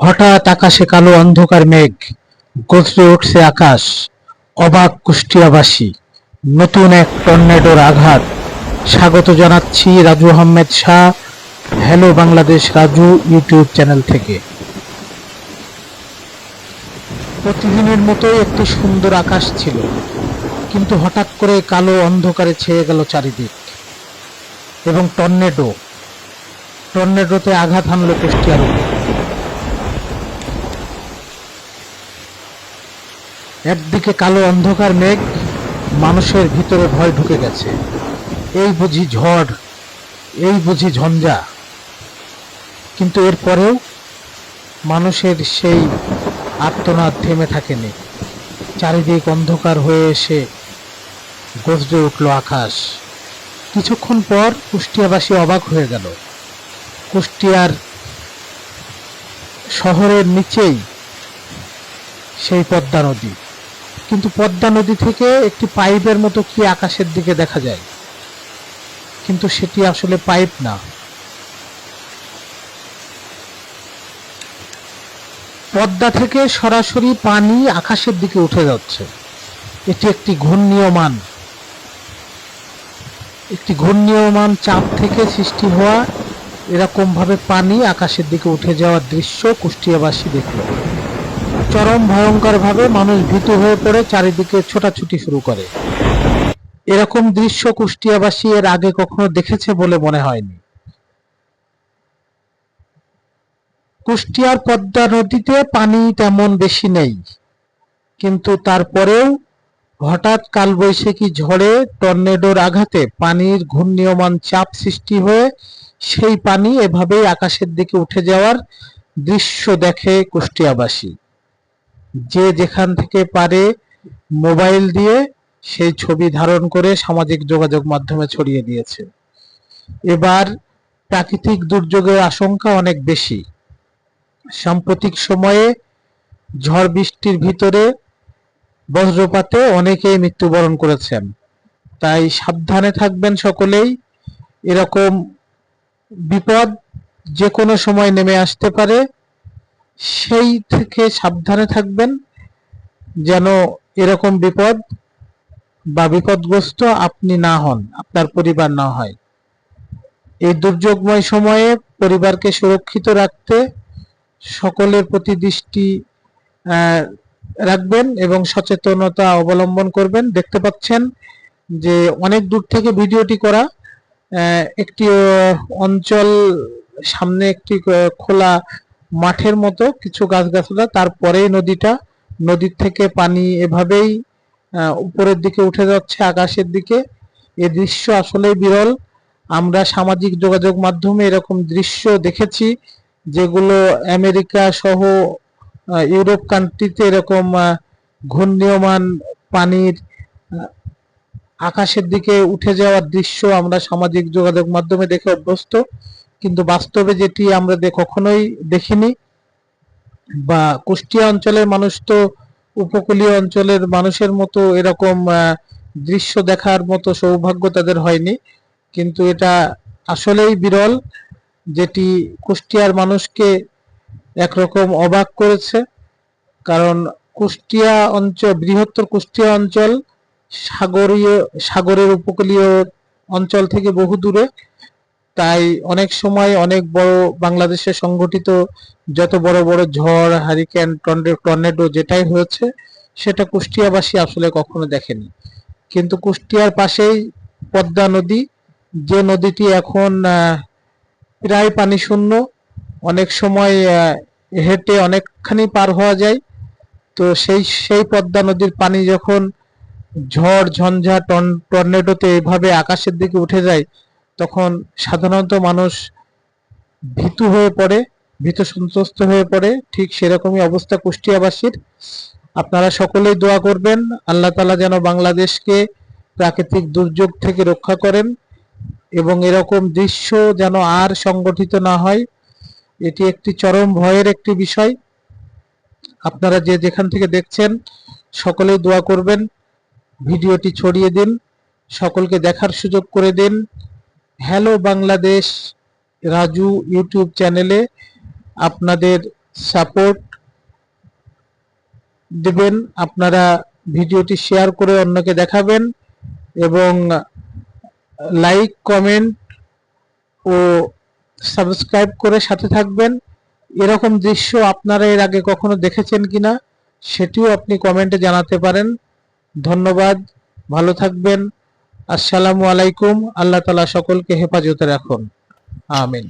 হঠাৎ আকাশে কালো অন্ধকার মেঘ গজরে উঠছে আকাশ, অবাক কুষ্টিয়াবাসী। নতুন এক টর্নেডোর আঘাত। স্বাগত জানাচ্ছি Raju Ahmed Shah, hello Bangladesh Raju YouTube channel থেকে। প্রতিদিনের মতোই একটি সুন্দর আকাশ ছিল, কিন্তু হঠাৎ করে কালো অন্ধকারে ছেয়ে গেল চারিদিক। এবং টর্নেডো, টর্নেডোতে আঘাত হানলো কুষ্টিয়ার উপর। একদিকে কালো অন্ধকার মেঘ, মানুষের ভিতরে ভয় ঢুকে গেছে। এই বুঝি ঝড়, এই বুঝি ঝঞ্ঝা। কিন্তু এরপরেও মানুষের সেই আর্তনাদ থেমে থাকেনি। চারিদিক অন্ধকার হয়ে এসে গজরে উঠল আকাশ। কিছুক্ষণ পর কুষ্টিয়াবাসী অবাক হয়ে গেল। কুষ্টিয়ার শহরের নিচেই সেই পদ্মা নদী। কিন্তু পদ্মা নদী থেকে একটি পাইপের মতো কি আকাশের দিকে দেখা যায়? কিন্তু সেটি আসলে পাইপ না। পদ্মা থেকে সরাসরি পানি আকাশের দিকে উঠে যাচ্ছে। এটি একটি ঘূর্ণীয়মান। একটি ঘূর্ণীয়মান চাপ থেকে সৃষ্টি হওয়া এরকম ভাবে পানি আকাশের দিকে উঠে যাওয়ার দৃশ্য কুষ্টিয়াবাসী দেখল। চরম ভয়ঙ্কর ভাবে মানুষ ভীতু হয়ে পড়ে, চারিদিকে ছোটাছুটি শুরু করে। এরকম দৃশ্য কুষ্টিয়াবাসী এর আগে কখনো দেখেছে বলে মনে হয়নি। কুষ্টিয়ার পদ্মা নদীতে পানি তেমন বেশি নেই, কিন্তু তারপরেও হঠাৎ কালবৈশাখী ঝড়ে টর্নেডোর আঘাতে পানির ঘূর্ণীয়মান চাপ সৃষ্টি হয়ে সেই পানি এভাবেই আকাশের দিকে উঠে যাওয়ার দৃশ্য দেখে কুষ্টিয়াবাসী। যে যেখান থেকে পারে মোবাইল দিয়ে সেই ছবি ধারণ করে সামাজিক যোগাযোগ মাধ্যমে ছড়িয়ে দিয়েছে। এবার প্রাকৃতিক দুর্যোগের আশঙ্কা অনেক বেশি। সাম্প্রতিক সময়ে ঝড় বৃষ্টির ভিতরে বজ্রপাতে অনেকেই মৃত্যুবরণ করেছেন। তাই সাবধানে থাকবেন সকলেই। এরকম বিপদ যে কোনো সময় নেমে আসতে পারে। সেই থেকে সাবধানে থাকবেন যেন এরকম বিপদ বা বিপদগ্রস্ত আপনি না হন, আপনার পরিবার না হয়। এই দুর্যোগময় সময়ে পরিবারকে সুরক্ষিত রাখতে সকলের প্রতি দৃষ্টি রাখবেন এবং সচেতনতা অবলম্বন করবেন। দেখতে পাচ্ছেন যে অনেক দূর থেকে ভিডিওটি করা একটি অঞ্চল সামনে একটি খোলা মাঠের মতো কিছু গাছগাছলা, তারপরেই নদীটা, নদীর থেকে পানি এভাবেই উপরের দিকে উঠে যাচ্ছে, আকাশের দিকে। এ দৃশ্য আসলেই বিরল। আমরা সামাজিক যোগাযোগ মাধ্যমে এরকম দৃশ্য দেখেছি, যেগুলো আমেরিকা সহ ইউরোপ কান্ট্রিতে এরকম ঘূর্ণীয়মান পানির আকাশের দিকে উঠে যাওয়ার দৃশ্য আমরা সামাজিক যোগাযোগ মাধ্যমে দেখে অভ্যস্ত। কিন্তু বাস্তবে যেটি আমরা কখনোই দেখিনি, বা কুষ্টিয়া অঞ্চলের মানুষ তো উপকূলীয় অঞ্চলের মানুষের মতো এরকম দৃশ্য দেখার মতো সৌভাগ্য তাদের হয়নি। কিন্তু এটা আসলেই বিরল যেটি কুষ্টিয়ার মানুষকে একরকম অবাক করেছে। কারণ কুষ্টিয়া অঞ্চল বৃহত্তর কুষ্টিয়া অঞ্চল সাগরীয়, সাগরের উপকূলীয় অঞ্চল থেকে বহু দূরে তাই অনেক সময় অনেক বড় বাংলাদেশে সংঘটিত যত বড় বড় ঝড়, হারিকেন টর্নেডো যেটাই হয়েছে, সেটা কুষ্টিয়াবাসী আসলে কখনো দেখেনি। কিন্তু কুষ্টিয়ার পাশেই পদ্মা নদী, যে নদীটি এখন প্রায় পানি শূন্য, অনেক সময় হেঁটে অনেকখানি পার হওয়া যায়। তো সেই সেই পদ্মা নদীর পানি যখন ঝড়, ঝঞ্ঝা টর্ন- টর্নেডোতে এভাবে আকাশের দিকে উঠে যায় তখন সাধারণত মানুষ ভীতু হয়ে পড়ে, ভীত সন্ত্রস্ত হয়ে পড়ে। ঠিক সেরকমই অবস্থা কুষ্টিয়াবাসীর। আপনারা সকলেই দোয়া করবেন, আল্লাহ তালা যেন বাংলাদেশকে প্রাকৃতিক দুর্যোগ থেকে রক্ষা করেন এবং এরকম দৃশ্য যেন আর সংগঠিত না হয়। এটি একটি চরম ভয়ের একটি বিষয়। আপনারা যে যেখান থেকে দেখছেন, সকলেই দোয়া করবেন। ভিডিওটি ছড়িয়ে দিন, সকলকে দেখার সুযোগ করে দিন। হ্যালো বাংলাদেশ রাজু ইউটিউব চ্যানেলে আপনাদের সাপোর্ট দিবেন। আপনারা ভিডিওটি শেয়ার করে অন্যকে দেখাবেন এবং লাইক কমেন্ট ও সাবস্ক্রাইব করে সাথে থাকবেন। এরকম দৃশ্য আপনারা এর আগে কখনো দেখেছেন কিনা, সেটিও আপনি কমেন্টে জানাতে পারেন। ধন্যবাদ, ভালো থাকবেন। আসসালামু আলাইকুম। আল্লাহ তালা সকলকে হেফাজতে রাখুন। আমিন।